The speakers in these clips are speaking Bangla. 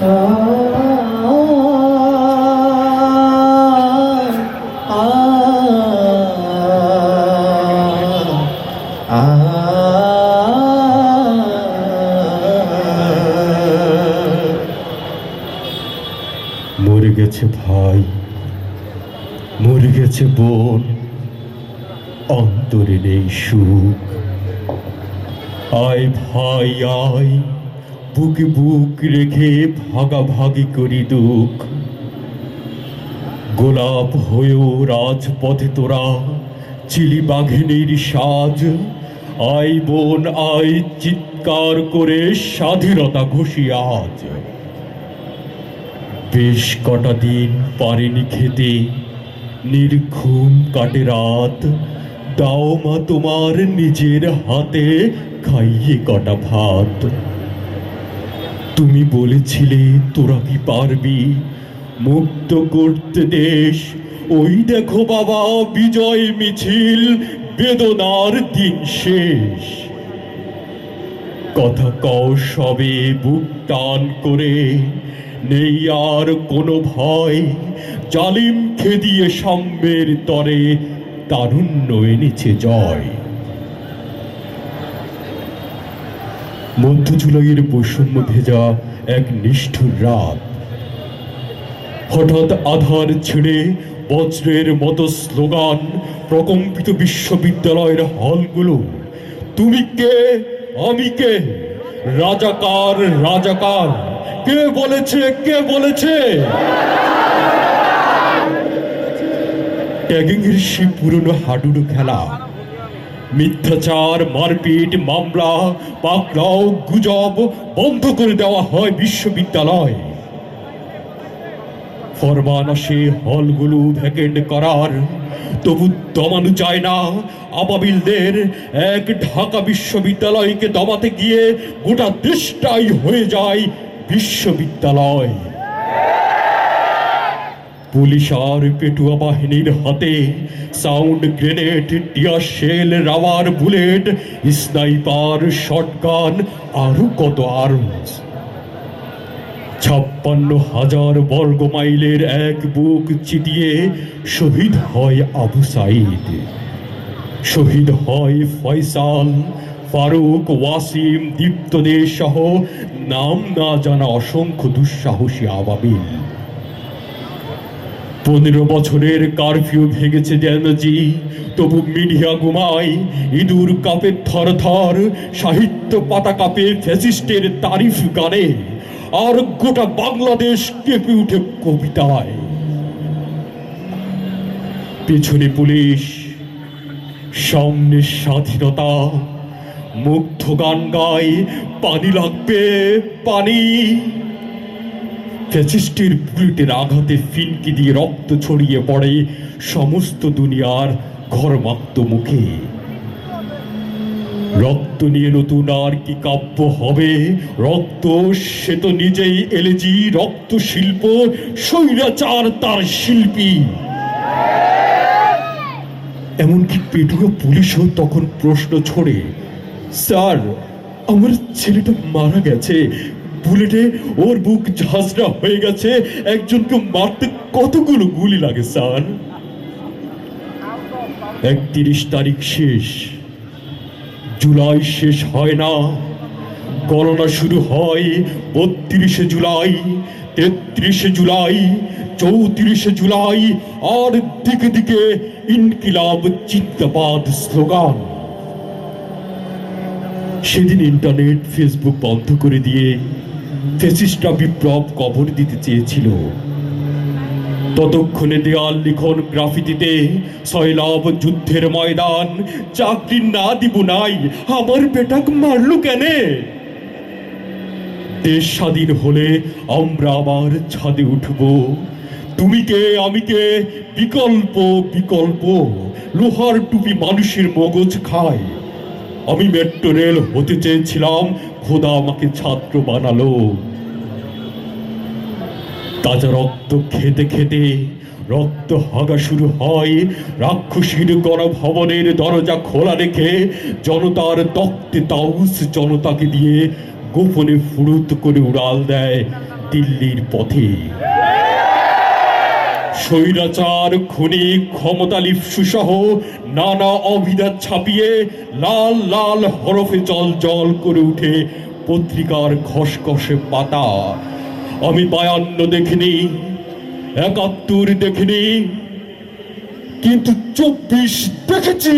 মরে গেছে ভাই মরে গেছে বোন অন্তরে নেই সুখ। আয় ভাই আয়। বুকে বুক রেখে ভাগাভাগি করি দুঃখ। গোলাপ হয়েও রাজপথে তোরা, চিলি বাঘিনীর সাজ, আই বোন, আই চিৎকার করে স্বাধীনতা ঘোষি আজ। বেশ কটা দিন পারেনি খেতে, নির্ঘুম কাটে রাত, দাও মা তোমার নিজের হাতে খাইয়ে কটা ভাত। তুমি বলেছিলে তোরা কি পারবি? মুক্ত করতে দেশ। ওই দেখো বাবা, বিজয় মিছিল, বেদনার দিন শেষ। কথা কও সবে, বুক টান করে। নেই আর কোনো ভয়। জালিম খেদিয়ে সাম্যের তরে, তারুণ্য এনেছে জয়। মধ্য জুলাইয়ের বৈষম্য ভেজা এক নিষ্ঠুর রাত। হঠাৎ আধার ছেড়ে বজ্রের মতো স্লোগান প্রকম্পিত বিশ্ববিদ্যালয়ের হলগুলো, তুমি কে? আমি কে? রাজাকার রাজাকার, কে বলেছে কে বলেছে? ট্যাগিং এর সেই পুরনো হাডুডু খেলা মিথ্যাচার, মারপিট, মামলা, পাকড়াও, গুজব বন্ধ করে দেওয়া হয় বিশ্ববিদ্যালয়। ফরমান আসে হলগুলো ভ্যাকেন্ট করার। তবু দমানো যায় না। আবাবিলদের এক ঢাকা বিশ্ববিদ্যালয়কে দমাতে গিয়ে গোটা দেশটাই হয়ে যায় বিশ্ববিদ্যালয়। পুলিশ আর পেটুয়া বাহিনীর হাতে sound grenade tear shell rubber bullet, sniper, shotgun, আরও কত আর্মস ছাপ্পান্ন হাজার বর্গ মাইলের এক বুক চিতিয়ে শহীদ হয় আবু সাইদ। শহীদ হয় ফয়সাল, ফারুক, ওয়াসিম দীপ্তদের সহ নাম না জানা অসংখ্য দুঃসাহসী আবাবিল পনেরো বছরের কারফিউ ভেঙেছে যেনজি তবু মিডিয়া ঘুমায়, ইঁদুর কাপে থর থর, সাহিত্য পাতা কাপে ফ্যাসিস্টের তারিফ গানে। আর গোটা বাংলাদেশ কেঁপে উঠে কবিতায়। পেছনে পুলিশ, সামনে স্বাধীনতা, মুগ্ধ গান গায়, পানি লাগবে পানি। ফ্যাসিস্টের বুলেটের আঘাতে ফিনকি দিয়ে রক্ত ছড়িয়ে পড়ে সমস্ত দুনিয়ার ঘরমাক্ত মুখে। রক্ত নিয়ে নতুন আর কি কাব্য হবে? রক্ত সে তো নিজেই এলেজি, রক্ত শিল্প, স্বৈরাচার তার শিল্পী। এমনকি পেটুয়া পুলিশও তখন প্রশ্ন ছড়ে, স্যার, আমার ছেলেটা মারা গেছে বুলেটে ওর বুক ঝাঁঝরা হয়ে গেছে। একজনকে মারতে কতগুলো গুলি লাগে, স্যার? একত্রিশ তারিখ শেষ। জুলাই শেষ হয় না। গণনা শুরু হয় বত্রিশে জুলাই, তেত্রিশে জুলাই, চৌত্রিশে জুলাই, আর দিকে দিকে ইনকিলাব চিন্তাবাদ স্লোগান। সেদিন ইন্টারনেট, ফেসবুক বন্ধ করে দিয়ে ফেসিস্টরা বিপ্লব কবর দিতে চেয়েছিল। ততক্ষণে দেয়াল লিখন গ্রাফিতিতে সয়লাভ যুদ্ধের ময়দান। চাকরি না দিব নাই, আমার বেটাক মারলো কেনে? দেশ স্বাধীন হলে আমরা আবার ছাদে উঠব। তুমি কে, আমি কে? বিকল্প বিকল্প। লোহার টুপি মানুষের মগজ খায়। আমি মেট্রো রেল হতে চেয়েছিলাম, খোদা আমাকে ছাত্র বানালো। তাজা রক্ত খেতে খেতে রক্ত হাগা শুরু হয়। রাক্ষসীর গণভবনের দরজা খোলা রেখে জনতার তক্তে তাউস জনতাকে দিয়ে গোপনে ফুরুত করে উড়াল দেয় দিল্লির পথে। স্বৈরাচার, খুনি, ক্ষমতা লিপসু সহ নানা অভিধান ছাপিয়ে লাল লাল হরফে জল জল করে উঠে পত্রিকার খসখসে পাতা। আমি বায়ান্ন দেখিনি, একাত্তর দেখিনি, কিন্তু চব্বিশ দেখেছি।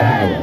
ধন্যবাদ।